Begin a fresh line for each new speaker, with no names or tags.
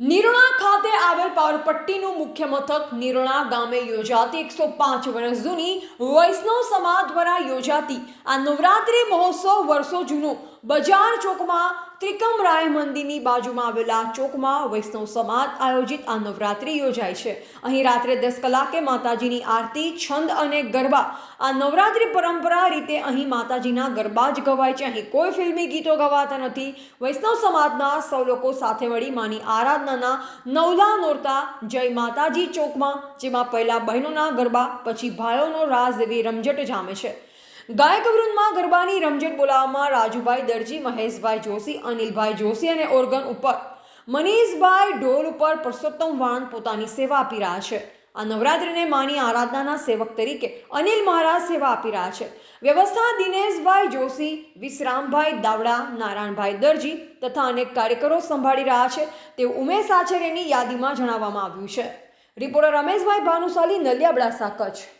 નિરોણા ખાતે આવેલ પાવરપટ્ટીનું મુખ્ય મથક નિરોણા ગામે યોજાતી એકસો પાંચ વર્ષ જૂની વૈષ્ણવ સમાજ દ્વારા યોજાતી આ નવરાત્રિ મહોત્સવ વર્ષો જૂનો બજાર ચોકમાં ત્રિકમરાય મંદિરની બાજુમાં આવેલા ચોકમાં વૈષ્ણવ સમાજ આયોજિત આ નવરાત્રિ યોજાય છે. અહીં રાત્રે દસ કલાકે માતાજીની આરતી, છંદ અને ગરબા આ નવરાત્રિ પરંપરા રીતે અહીં માતાજીના ગરબા જ ગવાય છે. અહીં કોઈ ફિલ્મી ગીતો ગવાતા નથી. વૈષ્ણવ સમાજના સૌ લોકો સાથે મળી માની આરાધનાના નવલા નોરતા જય માતાજી ચોકમાં, જેમાં પહેલા બહેનોના ગરબા, પછી ભાઈઓનો રાસ એવી રમઝટ જામે છે. ગાયક વૃંદમાં ગરબાની રમઝટ બોલાવવામાં રાજુભાઈ દરજી, મહેશભાઈ જોશી, અનિલભાઈ જોશી અને ઓર્ગન ઉપર. મનીષભાઈ ઢોલ ઉપર પરસોત્તમ વાણ પોતાની સેવા આપી રહ્યા છે. આ નવરાત્રિને માની આરાધનાના સેવક તરીકે અનિલ મહારાજ સેવા આપી રહ્યા છે. વ્યવસ્થા દિનેશભાઈ જોશી, વિશ્રામભાઈ દાવડા, નારાયણભાઈ દરજી તથા અનેક કાર્યકરો સંભાળી રહ્યા છે. તેવું ઉમેશ આચાર્યની યાદીમાં જણાવવામાં આવ્યું છે. રિપોર્ટર રમેશભાઈ ભાનુશાલી નલિયાબડાસા કચ્છ.